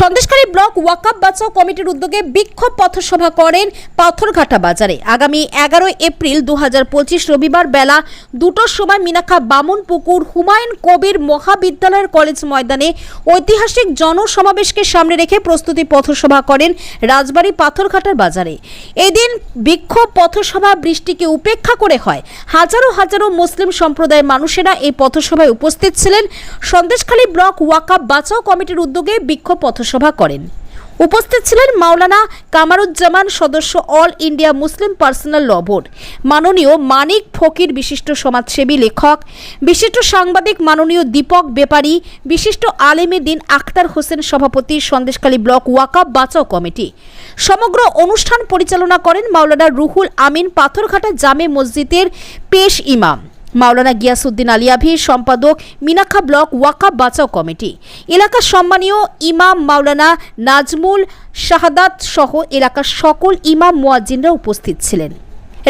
Sandeshkhali block ওয়াকাপ বাঁচাও কমিটির উদ্যোগে বিক্ষোভ পথসভা করেন পাথরঘাটা বাজারে। আগামী এগারোই এপ্রিল দু হাজার পঁচিশ রবিবার বেলা দুটোর সময় মিনাখা বামন পুকুর হুমায়ুন কবির মহাবিদ্যালয়ের কলেজ ময়দানে ঐতিহাসিক জনসমাবেশকে সামনে রেখে প্রস্তুতি পথসভা করেন রাজবাড়ী পাথরঘাটার বাজারে। এদিন বিক্ষোভ পথসভা বৃষ্টিকে উপেক্ষা করে হয়। হাজারো হাজারো মুসলিম সম্প্রদায়ের মানুষেরা এই পথসভায় উপস্থিত ছিলেন। সন্দেশখালী ব্লক ওয়াকাপ বাঁচাও কমিটির উদ্যোগে বিক্ষোভ পথসভা করেন। উপস্থিত ছিলেন মাওলানা কামারুজ্জামান সদস্য all India Muslim personal law board. মাননীয় মানিক ফকির বিশিষ্ট সমাজসেবী লেখক, বিশিষ্ট সাংবাদিক মাননীয় দীপক বেপারী, বিশিষ্ট আলেমে দিন আখতার হোসেন সভাপতি সন্দেশখালী ব্লক ওয়াকাব বাঁচাও কমিটি। সমগ্র অনুষ্ঠান পরিচালনা করেন মাওলানা রুহুল আমিন পাথরঘাটা জামে মসজিদের পেশ ইমাম। মাওলানা গিয়াসুদ্দিন আলিয়াভির সম্পাদক মিনাখা ব্লক ওয়াকা বাঁচাও কমিটি। এলাকার সম্মানীয় ইমাম মাওলানা নাজমুল শাহাদাত সহ এলাকার সকল ইমাম মুয়াজ্জিনরা উপস্থিত ছিলেন।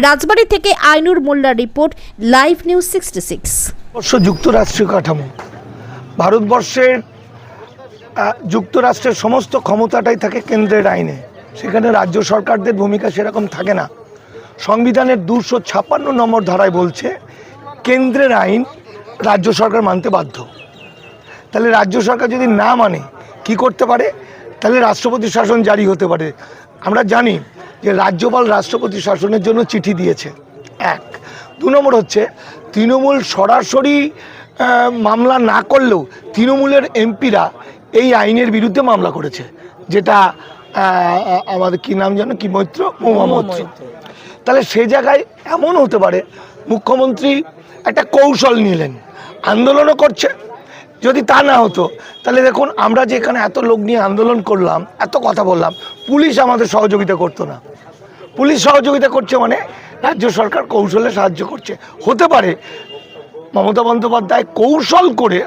রাজবাড়ি থেকে আইনুর মোল্লার report, live news sixty six. Bharatvarsha যুক্তরাষ্ট্রীয় কাঠামো। ভারতবর্ষের যুক্তরাষ্ট্রের সমস্ত ক্ষমতাটাই থাকে কেন্দ্রের আইনে। সেখানে রাজ্য সরকারদের ভূমিকা সেরকম থাকে না। সংবিধানের দুশো ছাপ্পান্ন নম্বর ধারায় বলছে কেন্দ্রের আইন রাজ্য সরকার মানতে বাধ্য। তাহলে রাজ্য সরকার যদি না মানে কি করতে পারে? তাহলে রাষ্ট্রপতি শাসন জারি হতে পারে। আমরা জানি যে রাজ্যপাল রাষ্ট্রপতি শাসনের জন্য চিঠি দিয়েছে। এক। দু নম্বর হচ্ছে তৃণমূল সরাসরি মামলা না করলেও তৃণমূলের এমপিরা এই আইনের বিরুদ্ধে মামলা করেছে। যেটা আমাদের কি নাম জানো কি মৈত্র? মহুয়া মৈত্র। তাহলে সে জায়গায় এমন হতে পারে মুখ্যমন্ত্রী একটা কৌশল নিলেন। আন্দোলনও করছে। যদি তা না হতো, তাহলে দেখুন, আমরা যে এখানে এত লোক নিয়ে আন্দোলন করলাম, এত কথা বললাম, পুলিশ আমাদের সহযোগিতা করতো না। পুলিশ সহযোগিতা করছে মানে রাজ্য সরকার কৌশলে সাহায্য করছে। হতে পারে, মমতা বন্দ্যোপাধ্যায় কৌশল করে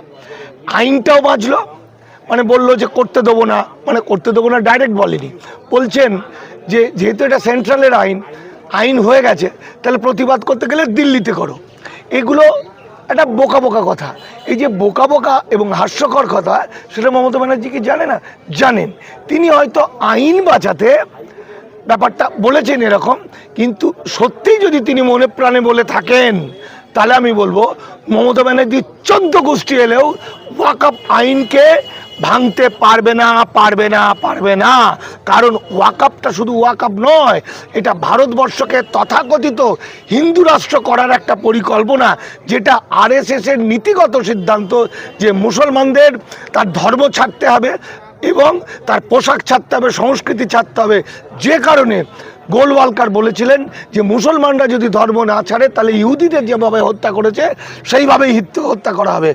আইনটাও বাঁচলো মানে বলল যে করতে দেবো না মানে করতে দেবো না ডাইরেক্ট বলেনি। বলছেন যে যেহেতু এটা সেন্ট্রালের আইন আইন হয়ে গেছে, তাহলে প্রতিবাদ করতে গেলে দিল্লিতে করো। এগুলো একটা বোকা বোকা কথা। এই যে বোকা বোকা এবং হাস্যকর কথা, সেটা মমতা ব্যানার্জি কি জানে না? জানেন। তিনি হয়তো আইন বাঁচাতে ব্যাপারটা বলেছেন এরকম, কিন্তু সত্যিই যদি তিনি মনে প্রাণে বলে থাকেন, তাহলে আমি বলব, মমতা ব্যানার্জি চোদ্দ গোষ্ঠী এলেও ওয়াকআপ আইনকে ভাঙতে পারবে না পারবে না পারবে না। কারণ ওয়াকআপটা শুধু ওয়াকআপ নয়, এটা ভারতবর্ষকে তথাকথিত হিন্দু রাষ্ট্র করার একটা পরিকল্পনা, যেটা আরএসএস এর নীতিগত সিদ্ধান্ত যে মুসলমানদের তার ধর্ম ছাড়তে হবে এবং তার পোশাক ছাড়তে হবে, সংস্কৃতি ছাড়তে হবে। যে কারণে গোলওয়ালকার বলেছিলেন যে, মুসলমানরা যদি ধর্ম না ছাড়ে, তাহলে ইহুদিদের যেভাবে হত্যা করেছে, সেইভাবেই হিত্য হত্যা করা হবে।